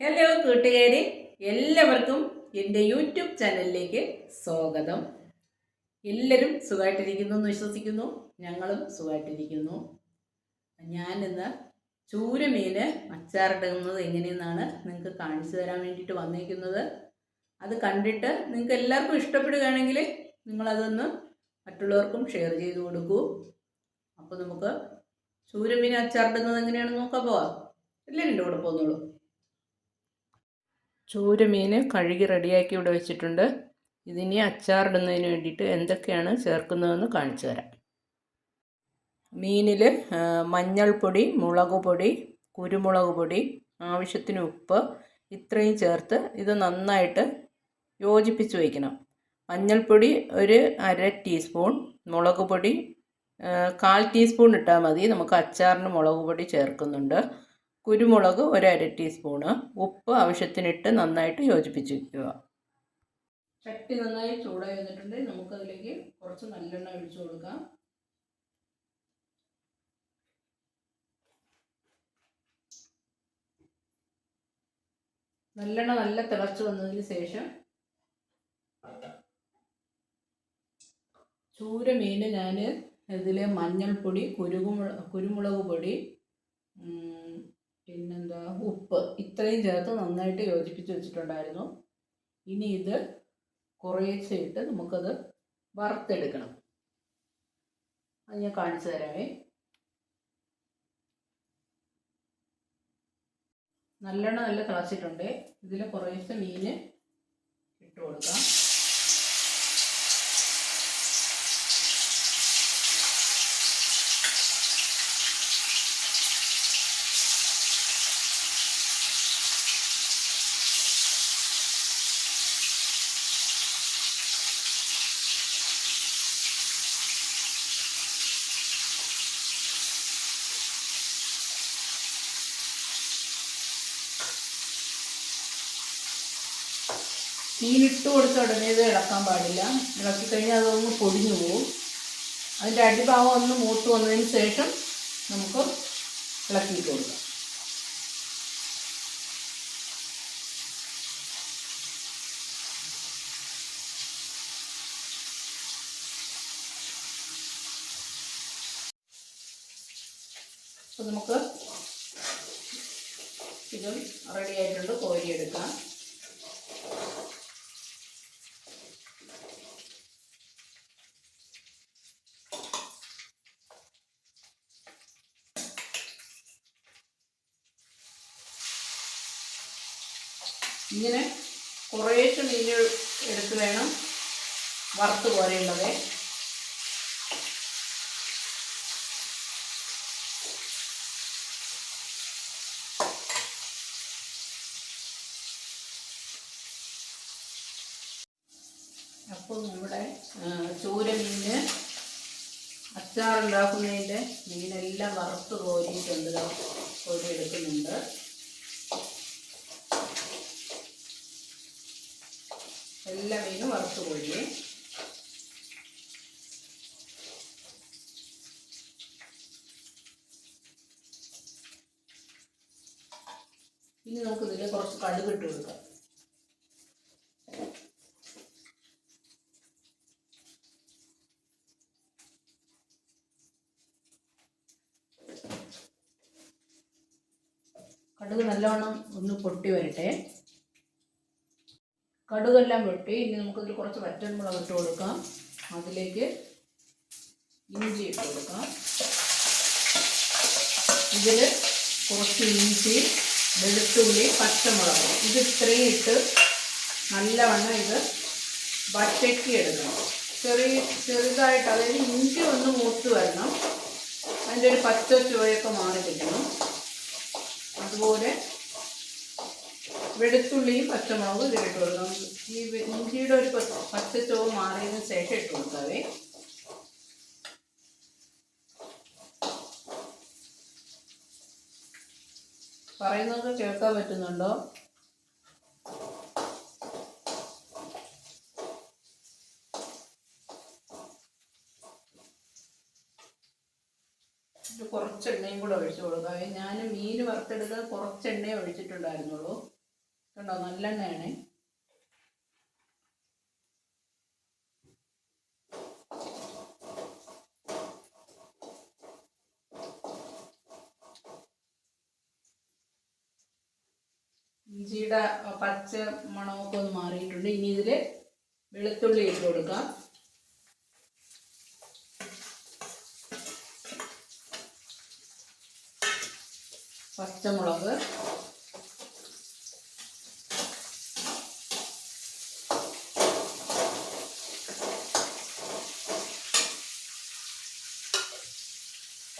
Hello കൂട്ടുകാരെ എല്ലാവർക്കും എന്റെ യൂട്യൂബ് ചാനലിലേക്ക് സ്വാഗതം. എല്ലാവരും സുഖമായിട്ടിരിക്കുന്നു എന്ന് വിശ്വസിക്കുന്നു. ഞങ്ങളും സുഖമായിട്ടിരിക്കുന്നു. ഞാനിന്ന് ചൂരമീന് അച്ചാറിടുന്നത് എങ്ങനെയെന്നാണ് നിങ്ങൾക്ക് കാണിച്ചു തരാൻ വേണ്ടിയിട്ട് വന്നേക്കുന്നത്. അത് കണ്ടിട്ട് നിങ്ങൾക്ക് എല്ലാവർക്കും ഇഷ്ടപ്പെടുകയാണെങ്കിൽ നിങ്ങളതൊന്ന് മറ്റുള്ളവർക്കും ഷെയർ ചെയ്ത് കൊടുക്കൂ. അപ്പോൾ നമുക്ക് ചൂരമീൻ അച്ചാറിടുന്നത് എങ്ങനെയാണെന്ന് നോക്കാൻ പോവാം. എല്ലാവരും കൂടെ പോന്നോളൂ. ചൂരമീൻ കഴുകി റെഡിയാക്കി ഇവിടെ വെച്ചിട്ടുണ്ട്. ഇതിനി അച്ചാറിടുന്നതിന് വേണ്ടിയിട്ട് എന്തൊക്കെയാണ് ചേർക്കുന്നതെന്ന് കാണിച്ചു തരാം. മീനിൽ മഞ്ഞൾപ്പൊടി മുളക് പൊടി കുരുമുളക് പൊടി ആവശ്യത്തിന് ഉപ്പ് ഇത്രയും ചേർത്ത് ഇത് നന്നായിട്ട് യോജിപ്പിച്ച് വയ്ക്കണം മഞ്ഞൾപ്പൊടി ഒരു അര ടീസ്പൂൺ മുളക് പൊടി കാൽ ടീസ്പൂൺ ഇട്ടാൽ മതി. നമുക്ക് അച്ചാറിന് മുളക് പൊടി ചേർക്കുന്നുണ്ട്. കുരുമുളക് ഒരു അര ടീസ്പൂണ് ഉപ്പ് ആവശ്യത്തിനിട്ട് നന്നായിട്ട് യോജിപ്പിച്ച് വയ്ക്കുക ചട്ടി നന്നായി ചൂടായി വന്നിട്ടുണ്ട്. നമുക്കതിലേക്ക് കുറച്ച് നല്ലെണ്ണ ഒഴിച്ചു കൊടുക്കാം. നല്ലെണ്ണ നല്ല തിളച്ച് വന്നതിന് ശേഷം ചൂര മീൻ ഞാൻ ഇതിൽ മഞ്ഞൾപ്പൊടി കുരുമുളക് കുരുമുളക് പൊടി പിന്നെന്താ? ഉപ്പ്. ഇത്രയും ചേർത്ത് നന്നായിട്ട് യോജിപ്പിച്ച് വെച്ചിട്ടുണ്ടായിരുന്നു. ഇനി ഇത് കുറേശ്ശെ ഇട്ട് നമുക്കത് വറുത്തെടുക്കണം. അത് ഞാൻ കാണിച്ചു തരാമേ നല്ലെണ്ണ നല്ല തിളച്ചിട്ടുണ്ട്. ഇതിൽ കുറേശ്ശെ മീൻ ഇട്ട് കൊടുക്കാം. മീനിട്ട് കൊടുത്ത ഉടനെ ഇത് ഇളക്കാൻ പാടില്ല. ഇളക്കി കഴിഞ്ഞാൽ അതൊന്ന് പൊടിഞ്ഞു പോവും. അതിന്റെ അടിഭാഗം ഒന്ന് മൂത്ത് വന്നതിന് ശേഷം നമുക്ക് ഇളക്കിയിട്ട് കൊടുക്കാം. അപ്പോൾ നമുക്ക് ഇതും റെഡി ആയിട്ടുണ്ട്. കോരിയെടുക്കാം. ഇങ്ങനെ കുറേശ്ശെ മീൻ എടുത്ത് വേണം വറുത്ത് പോരേണ്ടത്. അപ്പം ഇവിടെ ചൂര മീന് അച്ചാറുണ്ടാക്കുന്നതിന്റെ മീനെല്ലാം വറുത്ത് കോരിയിട്ടുണ്ട്. കോരി എടുക്കുന്നുണ്ട്. എല്ലാ മീനും വറുത്ത് കോരി. ഇനി നമുക്ക് ഇതിൽ കുറച്ച് കടുക് ഇട്ട് കൊടുക്കാം. കടുക് നല്ലവണ്ണം ഒന്ന് പൊട്ടി വരട്ടെ. കടുകെല്ലാം വെട്ടി. ഇനി നമുക്കതിൽ കുറച്ച് വറ്റൻമുളക് ഇട്ട് കൊടുക്കാം. അതിലേക്ക് ഇഞ്ചി ഇട്ട് കൊടുക്കാം. ഇതിൽ കുറച്ച് ഇഞ്ചി വെളുത്തുള്ളി പച്ചമുളക്. ഇത് ഇത്രയും ഇട്ട് നല്ലവണ്ണം ഇത് വറ്റക്കി എടുക്കണം. ചെറിയ ചെറുതായിട്ട് അതായത് ഇഞ്ചി ഒന്ന് മൂത്ത് വരണം. അതിന്റെ ഒരു പച്ച ചുവയൊക്കെ മാറി കിട്ടണം അതുപോലെ വെളുത്തുള്ളിയും പച്ചമുളകും ഇതിലിട്ട് കൊടുക്കണം. ഈ ഇഞ്ചിയുടെ ഒരു പച്ച പച്ചച്ചോവ് മാറിയതിന് ശേഷം ഇട്ട് കൊടുക്കാവേ പറയുന്നത് കേൾക്കാൻ പറ്റുന്നുണ്ടോ? കുറച്ച് എണ്ണയും കൂടെ ഒഴിച്ചു കൊടുക്കാം. ഞാൻ മീൻ വറുത്തെടുക്കാൻ കുറച്ച് ഒഴിച്ചിട്ടുണ്ടായിരുന്നുള്ളൂ. കണ്ടോ? നല്ലെണ്ണയാണ് ഇഞ്ചിയുടെ പച്ച മണമൊക്കെ ഒന്ന് മാറിയിട്ടുണ്ട്. ഇനി ഇതിൽ വെളുത്തുള്ളി ഇട്ട് കൊടുക്കാം. പച്ചമുളക്.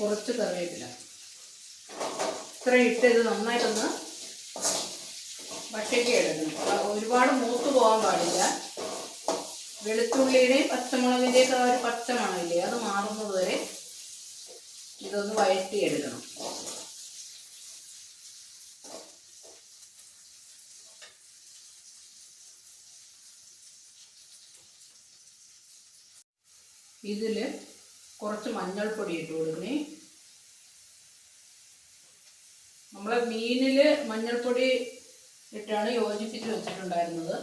കുറച്ച് കറിവേപ്പില. ഇത്ര ഇട്ട് ഇത് നന്നായിട്ടൊന്ന് വട്ടയ്ക്ക് എടുക്കണം. ഒരുപാട് മൂത്ത് പോകാൻ പാടില്ല. വെളുത്തുള്ളിയുടെയും പച്ചമുളകിന്റെയൊക്കെ ആ ഒരു പച്ചമണമില്ലേ അത് മാറുന്നത് വരെ ഇതൊന്ന് വഴറ്റിയെടുക്കണം. ഇതിൽ കുറച്ച് മഞ്ഞൾപ്പൊടി ഇട്ട് കൊടുക്കണേ. നമ്മളെ മീനിൽ മഞ്ഞൾപ്പൊടി ഇട്ടാണ് യോജിപ്പിച്ച് വെച്ചിട്ടുണ്ടായിരുന്നത്.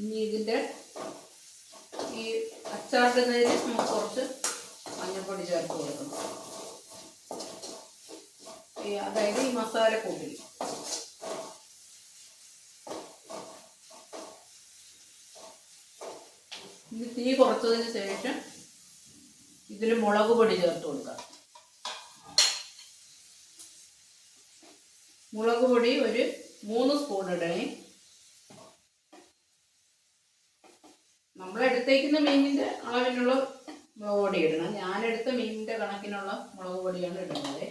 ഇനി ഇതിന്റെ ഈ അച്ചാറിടുന്നതിൽ നമുക്ക് കുറച്ച് മഞ്ഞൾപ്പൊടി ചേർത്ത് കൊടുക്കണം. ഈ അതായത് ഈ മസാലക്കൂട്ടിൽ ഇനി തീ കുറച്ചതിന് ശേഷം ഇതിൽ മുളക് പൊടി ചേർത്ത് കൊടുക്കാം. മുളക് പൊടി ഒരു മൂന്ന് സ്പൂൺ ഇടണേ. നമ്മൾ എടുത്തേക്കുന്ന മീനിന്റെ അളവിനുള്ള മുളക് പൊടി ഇടണം. ഞാനെടുത്ത മീനിന്റെ കണക്കിനുള്ള മുളക് പൊടിയാണ് ഇടുന്നത്.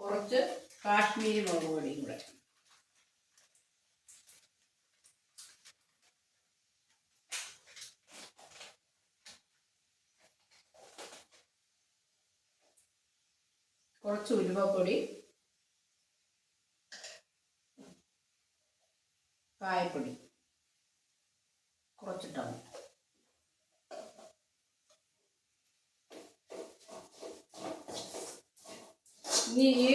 കുറച്ച് കാശ്മീരി മുളക് പൊടിയും കൂടെ കുറച്ച് ഉലുവപ്പൊടി കായപ്പൊടി കുറച്ചിട്ടാണ് ഇനി ഈ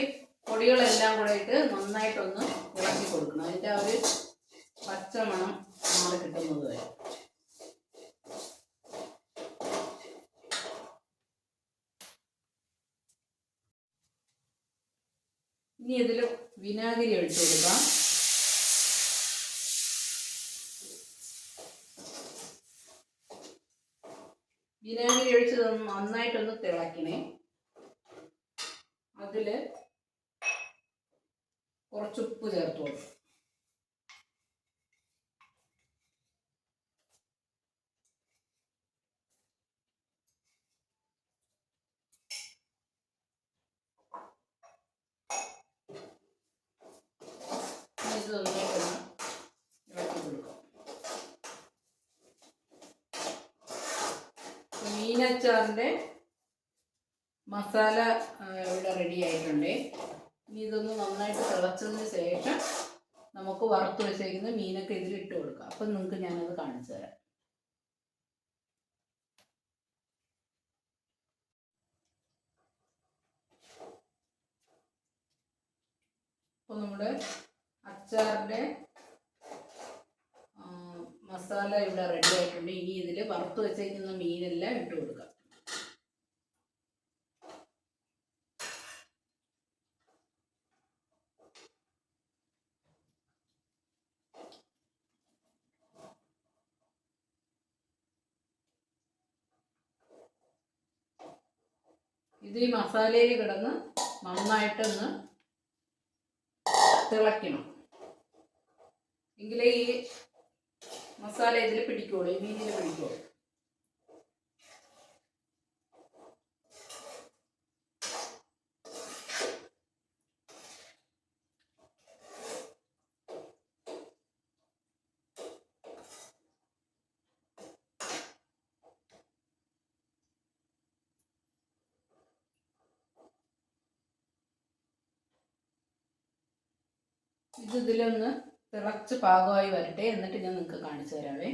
പൊടികളെല്ലാം കൂടെ ഇട്ട് നന്നായിട്ടൊന്ന് ഇളക്കി കൊടുക്കണം. അതിന്റെ ആ ഒരു പച്ച മണം മാറി കിട്ടുന്നത് വരെ ഇനി ഇതിൽ വിനാഗിരി ഒഴിച്ചു കൊടുക്കാം. വിനാഗിരി ഒഴിച്ച് നന്നായിട്ടൊന്ന് തിളക്കണേ അതിൽ കുറച്ച് ഉപ്പ് ചേർത്ത് കൊടുക്കും ഇനി ഇത് നന്നായിട്ടൊന്ന് ഇളക്കി കൊടുക്കാം. മീനച്ചാറിന്റെ മസാല ഇവിടെ റെഡി ആയിട്ടുണ്ട്. ഇനി ഇതൊന്ന് നന്നായിട്ട് തിളച്ചതിന് ശേഷം നമുക്ക് വറുത്ത് വെച്ചേക്കുന്ന മീനൊക്കെ ഇതിൽ ഇട്ട് കൊടുക്കാം. അപ്പം നിങ്ങൾക്ക് ഞാനത് കാണിച്ചു തരാം. അപ്പോൾ നമ്മുടെ അച്ചാറിന്റെ മസാല ഇവിടെ റെഡി ആയിട്ടുണ്ട്. ഇനി ഇതിൽ വറുത്ത് വെച്ചേക്കുന്ന മീനെല്ലാം ഇട്ട് കൊടുക്കാം. ഇത് ഈ മസാലയിൽ കിടന്ന് നന്നായിട്ടൊന്ന് തിളയ്ക്കണം. എങ്കിലേ ഈ മസാല ഇതിൽ പിടിക്കുള്ളൂ ഈ മീനിൽ പിടിക്കുള്ളൂ ഇത് ഇതിലൊന്ന് തിളച്ച് പാകമായി വരട്ടെ. എന്നിട്ട് ഞാൻ നിങ്ങൾക്ക് കാണിച്ചു തരാവേ.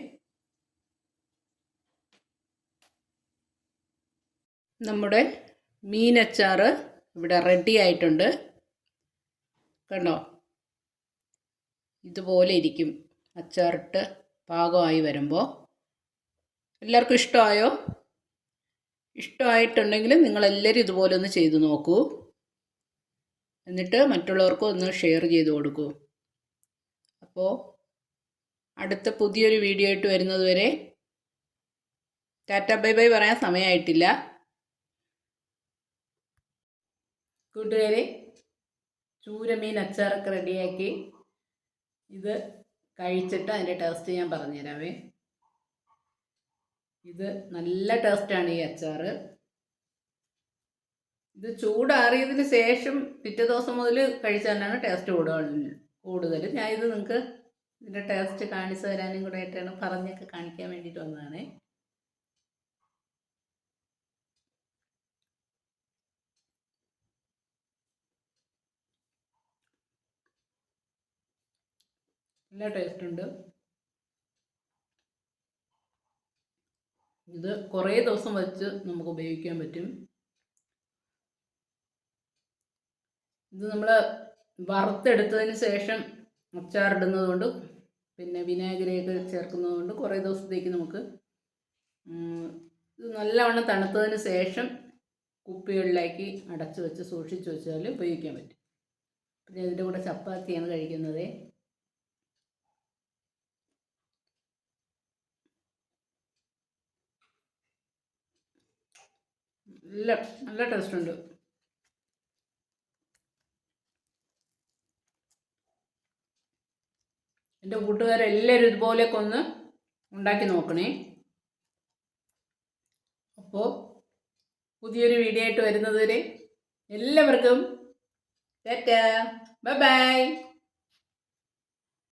നമ്മുടെ മീനച്ചാറ് ഇവിടെ റെഡി ആയിട്ടുണ്ട്. കണ്ടോ? ഇതുപോലെ ഇരിക്കും. അച്ചാറിട്ട് പാകമായി വരുമ്പോൾ എല്ലാവർക്കും ഇഷ്ടമായോ? ഇഷ്ടമായിട്ടുണ്ടെങ്കിൽ നിങ്ങളെല്ലാവരും ഇതുപോലെ ഒന്ന് ചെയ്തു നോക്കൂ. എന്നിട്ട് മറ്റുള്ളവർക്കും ഒന്ന് ഷെയർ ചെയ്ത് കൊടുക്കൂ. അപ്പോൾ അടുത്ത പുതിയൊരു വീഡിയോ ആയിട്ട് വരുന്നത് വരെ ടാറ്റ ബൈ ബൈ പറയാൻ സമയമായിട്ടില്ല കൂട്ടുകാരെ ചൂരമീൻ അച്ചാറൊക്കെ റെഡിയാക്കി. ഇത് കഴിച്ചിട്ട് അതിന്റെ ടേസ്റ്റ് ഞാൻ പറഞ്ഞുതരാമേ ഇത് നല്ല ടേസ്റ്റാണ് ഈ അച്ചാറ്. ഇത് ചൂടാറിയതിന് ശേഷം പിറ്റേ ദിവസം മുതൽ കഴിച്ചാലാണ് ടേസ്റ്റ് കൂടുതൽ. കൂടുതൽ ഞാൻ ഇത് നിങ്ങൾക്ക് ഇതിന്റെ ടേസ്റ്റ് കാണിച്ചു തരാനും കൂടെ ആയിട്ടാണ് പറഞ്ഞൊക്കെ കാണിക്കാൻ വേണ്ടിയിട്ട് വന്നതാണ്. നല്ല ടേസ്റ്റ് ഉണ്ട്. ഇത് കുറേ ദിവസം വെച്ച് നമുക്ക് ഉപയോഗിക്കാൻ പറ്റും. ഇത് നമ്മൾ വറുത്തെടുത്തതിന് ശേഷം അച്ചാറിടുന്നത് കൊണ്ട് പിന്നെ വിനാഗിരിയൊക്കെ ചേർക്കുന്നത് കൊണ്ട് കുറേ ദിവസത്തേക്ക് നമുക്ക് ഇത് നല്ലവണ്ണം തണുത്തതിന് ശേഷം കുപ്പികളിലേക്ക് അടച്ചു വെച്ച് സൂക്ഷിച്ച് വെച്ചാൽ ഉപയോഗിക്കാൻ പറ്റും. പിന്നെ ഇതിന്റെ കൂടെ ചപ്പാത്തിയാണ് കഴിക്കുന്നത്. നല്ല നല്ല ടേസ്റ്റ് ഉണ്ട്. എന്റെ കൂട്ടുകാരെല്ലാവരും ഇതുപോലെയൊക്കെ ഒന്ന് ഉണ്ടാക്കി നോക്കണേ. അപ്പോൾ പുതിയൊരു വീഡിയോ ആയിട്ട് വരുന്നതുവരെ എല്ലാവർക്കും ബൈ ബൈ